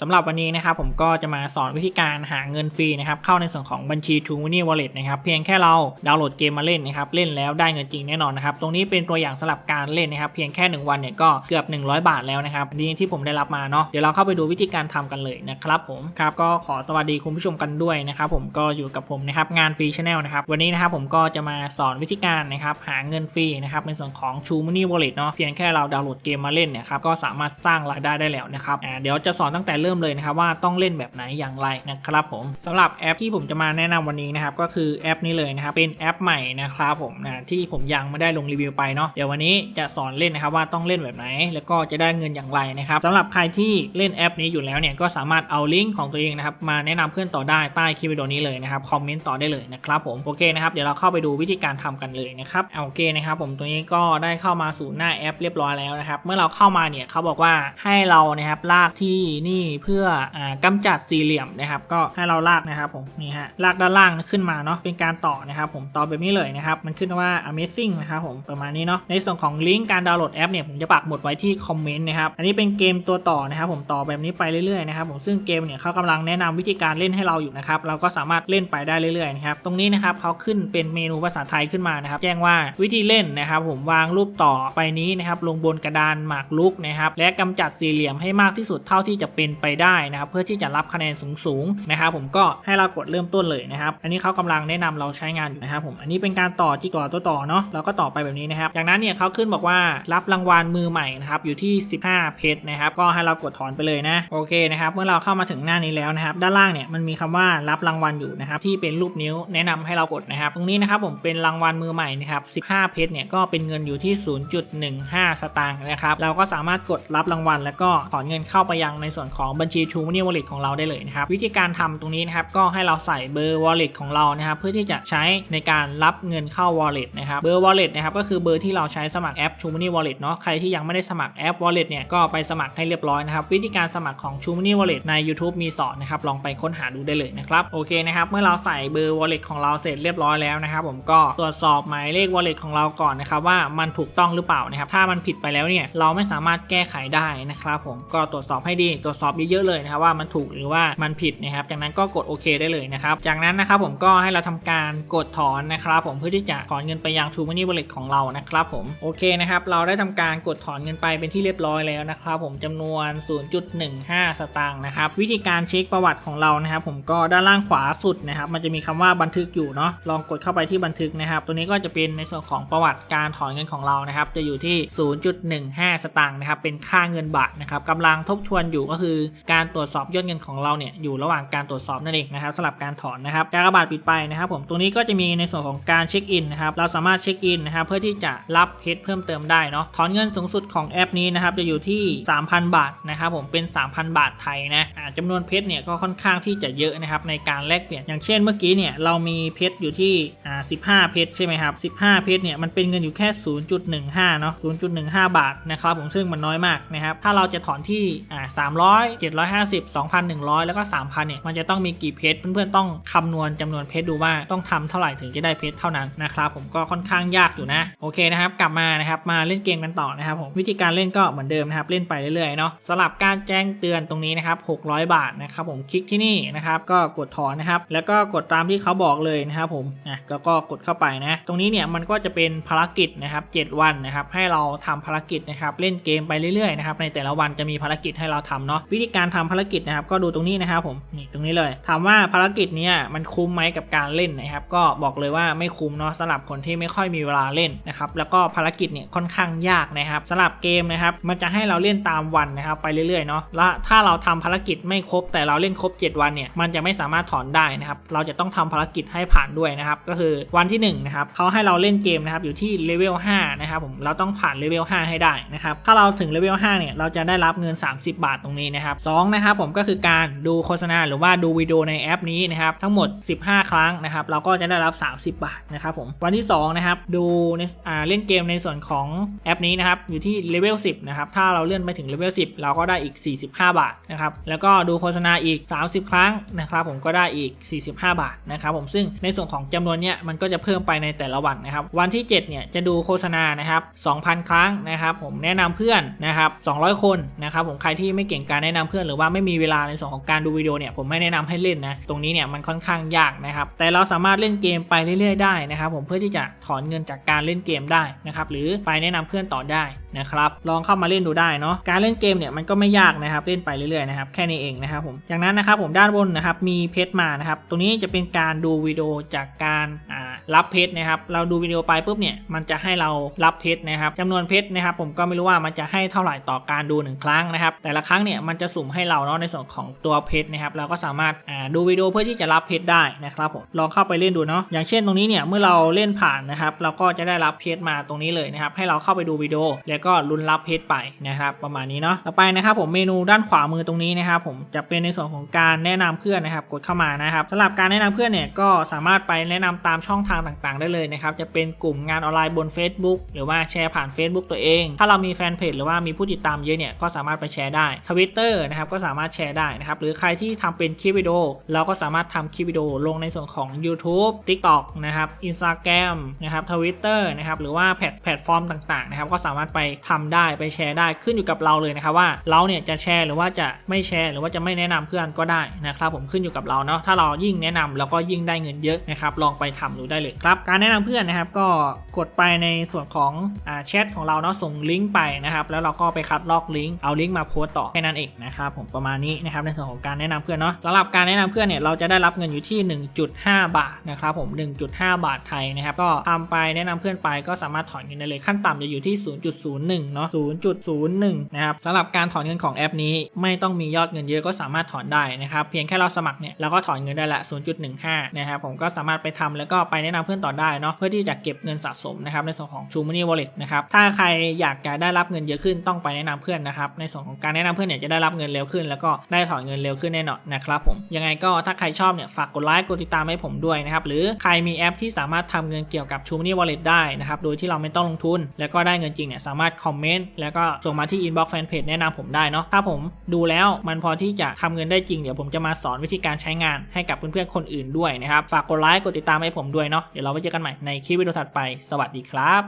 สำหรับวันนี้นะครับผมก็จะมาสอนวิธีการหาเงินฟรีนะครับเข้าในส่วนของบัญชี True Money Wallet นะครับเพียงแค่เราดาวน์โหลดเกมมาเล่นนะครับเล่นแล้วได้เงินจริงแน่นอนนะครับตรงนี้เป็นตัวอย่างสำหรับการเล่นนะครับเพียงแค่ 1 วันเนี่ยก็เกือบ 100 บาทแล้วนะครับอันนี้ที่ผมได้รับมาเนาะเดี๋ยวเราเข้าไปดูวิธีการทำกันเลยนะครับผมครับก็ขอสวัสดีคุณผู้ชมกันด้วยนะครับผมก็อยู่กับผมนะครับงานฟรีชาแนลนะครับวันนี้นะครับผมก็จะมาสอนวิธีการนะครับหาเงินฟรีนะครับในส่วนของ True Money Wallet เนาะเพียงแค่เราดาวน์โหลดเกมมาเล่นเนี่ยครับก็สามารถสร้างรายได้ได้แล้วนะครับอ่าเดี๋ยวจะสอนตั้งแต่เริ่มเลยนะครับว่าต้องเล่นแบบไหนอย่างไรนะครับผมสำหรับแอปที่ผมจะมาแนะนำวันนี้นะครับก็คือแอปนี้เลยนะครับเป็นแอปใหม่นะครับผมนะที่ผมยังไม่ได้ลงรีวิวไปเนาะเดี๋ยววันนี้จะสอนเล่นนะครับว่าต้องเล่นแบบไหน แล้วก็จะได้เงินอย่างไรนะครับสำหรับใครที่เล่นแอปนี้อยู่แล้วเนี่ยก็สามารถเอาลิงก์ของตัวเองนะครับมาแนะนำเพื่อนต่อได้ใต้คลิปวิดีโอนี้เลยนะครับคอมเมนต์ต่อได้เลยนะครับผมโอเคนะครับเดี๋ยวเราเข้าไปดูวิธีการทำกันเลยนะครับโอเคนะครับผมตัวนี้ก็ได้เข้ามาสู่หน้าแอปเรียบร้อยแล้วนะครับเมื่อเราเข้ามาเนี่ยเขาบอกว่าให้เรานะครับลากที่นี่เพื่ออ่ากำจัดสี่เหลี่ยมนะครับ ก็ให้เราลากนะครับผมนี่ฮะลากด้านล่างขึ้นมาเนาะเป็นการต่อนะครับผมต่อแบบนี้เลยนะครับมันขึ้นว่า amazing นะครับผมประมาณนี้เนาะในส่วนของลิงก์การดาวน์โหลดแอปเนี่ยผมจะปักหมดไว้ที่คอมเมนต์นะครับอันนี้เป็นเกมตัวต่อนะครับผมต่อแบบนี้ไปเรื่อยๆนะครับผมซึ่งเกมเนี่ยเขากำลังแนะนำวิธีการเล่นให้เราอยู่นะครับเราก็สามารถเล่นไปได้เรื่อยๆนะครับตรงนี้นะครับเขาขึ้นเป็นเมนูภาษาไทยขึ้นมานะครับแจ้งว่าวิธีเล่นนะครับผมวางรูปต่อไปนี้นะครับลงบนกระดานหมากรุกนะครับและกำจัดสี่เหลี่ยมให้มากที่สุดเท่าที่จะเป็นไปได้นะครับเพื่อที่จะรับคะแนนสูงๆนะครับผมก็ให้เรากดเริ่มต้นเลยนะครับอันนี้เขากำลังแนะนำเราใช้งานอยู่นะครับผมอันนี้เป็นการต่อที่ก่อตัวต่อเนาะเราก็ต่อไปแบบนี้นะครับจากนั้นเนี่ยเขาขึ้นบอกว่ารับรางวัลมือใหม่นะครับอยู่ที่ 15 เพชรนะครับก็ให้เรากดถอนไปเลยนะโอเคนะครับเมื่อเราเข้ามาถึงหน้านี้แล้วนะครับด้านล่างเนี่ยมันมีคำว่ารับรางวัลอยู่นะครับที่เป็นรูปนิ้วแนะนำให้เรากดนะครับตรงนี้นะครับผมเป็นรางวัลมือใหม่นะครับ15 เพชรเนี่ยก็เป็นเงินอยู่ที่ 0.15 สตางค์นะครับเราก็สามารถกดรับรางวัล แล้วก็ถอนเงินเข้าไปยังในส่วนของบัญชี True Money Wallet ของเราได้เลยนะครับวิธีการทำตรงนี้นะครับก็ให้เราใส่เบอร์ Wallet ของเรานะครับเพื่อที่จะใช้ในการรับเงินเข้า Wallet นะครับเบอร์ Wallet นะครับก็คือเบอร์ที่เราใช้สมัครแอป True Money Wallet เนาะใครที่ยังไม่ได้สมัครแอป Wallet เนี่ยก็ไปสมัครให้เรียบร้อยนะครับวิธีการสมัครของ True Money Wallet ใน YouTube มีสอนนะครับลองไปค้นหาดูได้เลยนะครับโอเคนะครับเมื่อเราใส่เบอร์ Wallet ของเราเสร็จเรียบร้อยแล้วนะครับผมก็ตรวจสอบหมายเลข Wallet ของเราก่อนนะครับว่ามันถูกต้องหรือเปล่านะครับถ้ามันผิดไปแล้วเนี่ยเราไม่สามารถแก้ไขได้นะครับผมก็ตรวจสอบให้ดีตรวจสอบเยอะๆเลยนะครับว่ามันถูกหรือว่ามันผิดนะครับจากนั้นก็กดโอเคได้เลยนะครับจากนั้นนะครับผมก็ให้เราทำการกดถอนนะครับผมเพื่อที่จะถอนเงินไปยัง True Money Wallet ของเรานะครับผมโอเคนะครับเราได้ทำการกดถอนเงินไปเป็นที่เรียบร้อยแล้วนะครับผมจำนวน 0.15 สตางค์นะครับวิธีการเช็คประวัติของเรานะครับผมก็ด้านล่างขวาสุดนะครับมันจะมีคำว่าบันทึกอยู่เนาะลองกดเข้าไปที่บันทึกนะครับตัวนี้ก็จะเป็นในส่วนของประวัติการถอนเงินของเรานะครับจะอยู่ที่ 0.15 สตางค์นะครับเป็นค่าเงินบาทนะครับกำลังทบทวนอยู่ก็คือการตรวจสอบยอดเงินของเราเนี่ยอยู่ระหว่างการตรวจสอบนั่นเองนะครับสำหรับการถอนนะครับการกระบาดปิดไปนะครับผมตรงนี้ก็จะมีในส่วนของการเช็คอินนะครับเราสามารถเช็คอินนะครับเพื่อที่จะรับเพชรเพิ่มเติมได้เนาะถอนเงินสูงสุดของแอปนี้นะครับจะอยู่ที่ 3,000 บาทนะครับผมเป็น 3,000 บาทไทยนะจำนวนเพชรเนี่ยก็ค่อนข้างที่จะเยอะนะครับในการแลกเปลี่ยนอย่างเช่นเมื่อกี้เนี่ยเรามีเพชรอยู่ที่อ่า15 เพชรใช่ไหมครับ 15 เพชรเนี่ยมันเป็นเงินอยู่แค่ 0.15 เนาะ0.15 บาทนะครับผมซึ่งมันน้อยมากนะครับถ้าเราจะถอนที่อ่า300 750 2,100 แล้วก็ 3,000 เนี่ย มันจะต้องมีกี่เพชรเพื่อนๆต้องคำนวณจำนวนเพชรดูว่าต้องทำเท่าไหร่ถึงจะได้เพชรเท่านั้นนะครับผมก็ค่อนข้างยากอยู่นะ โอเคนะครับ กลับมานะครับ มาเล่นเกมกันต่อนะครับผมวิธีการเล่นก็เหมือนเดิมนะครับ เล่นไปเรื่อยๆเนาะสลับการแจ้งเตือนตรงนี้นะครับ 600 บาทนะครับผมคลิกที่นี่นะครับก็กดถอนนะครับ แล้วก็กดตามที่เขาบอกเลยนะครับผมนะก็ก็กดเข้าไปนะ ตรงนี้เนี่ยมันก็จะเป็นภารกิจนะครับ 7 วันนะครับ ให้เราทำภารกิจนะครับ เล่นเกมไปเรื่อยๆนะครับ ในแต่ละวันจะมีภารกิจให้เราทำเนาะวิธีการทำภารกิจนะครับ ก็ดูตรงนี้นะครับผมนี่ตรงนี้เลย ถามว่าภารกิจเนี้ยมันคุ้มไหมกับการเล่นนะครับ ก็บอกเลยว่าไม่คุ้มเนาะสำหรับคนที่ไม่ค่อยมีเวลาเล่นนะครับ แล้วก็ภารกิจเนี่ยค่อนข้างยากนะครับสำหรับเกมนะครับ มันจะให้เราเล่นตามวันนะครับไปเรื่อยๆเนาะและถ้าเราทำภารกิจไม่ครบแต่เราเล่นครบ 7 วันเนี่ยมันจะไม่สามารถถอนได้นะครับ เราจะต้องทำภารกิจให้ผ่านด้วยนะครับ ก็คือวันที่1นะครับเขาให้เราเล่นเกมนะครับอยู่ที่เลเวล5นะครับผมเราต้องผ่านเลเวล5ให้ได้นะครับถ้าเราถึงเลเวล5เนี่ยเราจะได้รับเงิน 30 บาทตรงนี้นะครับสองนะครับผมก็คือการดูโฆษณาหรือว่าดูวิดีโอในแอปนี้นะครับทั้งหมด 15 ครั้งนะครับเราก็จะได้รับ 30 บาทนะครับผมวันที่2นะครับดูในอ่าเล่นเกมในส่วนของแอปนี้นะครับอยู่ที่เลเวล10นะครับถ้าเราเลื่อนไปถึงเลเวล10 เราก็ได้อีก 45 บาทนะครับแล้วก็ดูโฆษณาอีก 30 ครั้งนะครับผมก็ได้อีก 45 บาทนะครับผมซึ่งในส่วนของจำนวนเนี้ยมันก็จะเพิ่มไปในแต่ละวันนะครับวันที่ 7 เนี่ยจะดูโฆษณานะครับ2,000 ครั้งนะครับผมแนะนำเพื่อนนะครับ200 คนนะครับผมใครที่ไม่เก่งการแนะนำำเพื่อนหรือว่าไม่มีเวลาในส่วนของการดูวิดีโอเนี่ยผมไม่แนะนำให้เล่นนะตรงนี้เนี่ยมันค่อนข้างยากนะครับแต่เราสามารถเล่นเกมไปเรื่อยๆได้นะครับผมเพื่อที่จะถอนเงินจากการเล่นเกมได้นะครับหรือไปแนะนำเพื่อนต่อได้นะครับลองเข้ามาเล่นดูได้เนาะการเล่นเกมเนี่ยมันก็ไม่ยากนะครับเล่นไปเรื่อยๆนะครับแค่นี้เองนะครับผมจากนั้นนะครับผมด้านบนนะครับมีเพชรมานะครับตรงนี้จะเป็นการดูวิดีโอจากการอ่า รับเพชรนะครับ เราดูวิดีโอไปปุ๊บเนี่ยมันจะให้เรารับเพชรนะครับจำนวนเพชรนะครับ ผมก็ไม่รู้ว่ามันจะให้เท่าไหร่ต่อการดูหนึ่งครั้งนะครับ แต่ละครั้งเนี่ยมันจะสุ่มให้เราเนาะในส่วนของตัวเพชรนะครับ เราก็สามารถดูวิดีโอเพื่อที่จะรับเพชรได้นะครับผมลองเข้าไปเล่นดูเนาะอย่างเช่นตรงนี้เนี่ยเมื่อเราเล่นผ่านนะครับเราก็จะได้รับเพชรมาตรงนี้เลยนะครับ ให้เราเข้าไปดูวิดีโอ แล้วก็ลุ้นรับเพชรไปนะครับ ประมาณนี้เนาะต่อไปนะครับ ผมเมนูด้านขวามือตรงนี้นะครับ ผมจะเป็นในส่วนของการแนะนำเพื่อนนะครับ กดเข้ามานะครับสำหรับการแนะนำเพื่อนเนี่ยก็สามารถไปแนะนำตามช่องทางต่างๆ ได้เลยนะครับ จะเป็นกลุ่มงานออนไลน์บน Facebook หรือว่าแชร์ผ่าน Facebook ตัวเอง ถ้าเรามีแฟนเพจหรือว่ามีผู้ติดตามเยอะเนี่ยก็สามารถไปแชร์ได้ Twitter นะครับก็สามารถแชร์ได้นะครับหรือใครที่ทำเป็นคลิปวิดีโอเราก็สามารถทำคลิปวิดีโอลงในส่วนของ YouTube TikTok นะครับ Instagram นะครับ Twitter นะครับหรือว่าแพลตแพลตฟอร์มต่างๆนะครับก็สามารถไปทำได้ไปแชร์ได้ขึ้นอยู่กับเราเลยนะครับว่าเราเนี่ยจะแชร์หรือว่าจะไม่แชร์หรือว่าจะไม่แนะนำเพื่อนก็ได้นะครับผมขึ้นอยู่กับเราเนาะถ้าเรายิ่งแนะนำเราก็ยิ่งได้เงินเยอะนะครับลองไปทำดูได้เลยครับการแนะนำเพื่อนนะครับก็กดไปในส่วนของอแชทของเราเนาะส่งลิงก์ไปนะครับแล้วเราก็ไปคัดลอกลิงก์เอาลิงก์มาโพสต์ต่อแค่นั้นเองนะครับผมประมาณนี้นะครับในส่วนของการแนะนำเพื่อนเนาะสำหรับการแนะนำเพื่อนเนี่ยเราจะได้รับเงินอยู่ที่ 1.5 บาทนะครับผม 1.5 บาทไทยนะครับก็ทำไปแนะนำเพื่อนไปก็สามารถถอนเงินได้เลยขั้นต่ำจะอยู่ที่ 0.01เนาะ0.01นะครับสำหรับการถอนเงินของแอปนี้ไม่ต้องมียอดเงินเยอะก็สามารถถอนได้นะครับเพียงแค่เราสมัครเนี่ยเราก็ถอนเงินได้ละ 0.15นะครับผมก็สามารถไปทำแล้วก็ไปแนะนำเพื่อนต่อได้เนาะเพื่อที่จะเก็บเงินสะสมนะครับในส่วนของ True Money Wallet นะครับถ้าใครอยากจะได้รับเงินเยอะขึ้นต้องไปแนะนำเพื่อนนะครับในส่วนของการแนะนำเพื่อนเนี่ยจะได้รับเงินเร็วขึ้น แล้วก็ได้ถอนเงินเร็วขึ้นแน่นอนนะครับผมยังไงก็ถ้าใครชอบเนี่ยฝากกดไลค์กดติดตามให้ผมด้วยนะครับหรือใครมีแอปที่สามารถทำเงินเกี่ยวกับ True Money Wallet ได้นะครับโดยที่เราไม่ต้องลงทุน แล้วก็ได้เงินจริงเนี่ยสามารถคอมเมนต์แล้วก็ส่งมาที่ inbox fanpage แนะนำผมได้เนาะถ้าผมดูแล้วมันพอที่จะทำเงินได้จริงเดี๋ยวผมจะมาสอนวิธีการใช้งานให้กับเพื่อนๆคนอื่นด้วยนะครับฝากกดไลค์กดติดตามให้ผมด้วยเนาะเดี๋ยวเราไว้เจอกันใหม่ในคลิปวิดีโอถัดไปสวัสดีครับ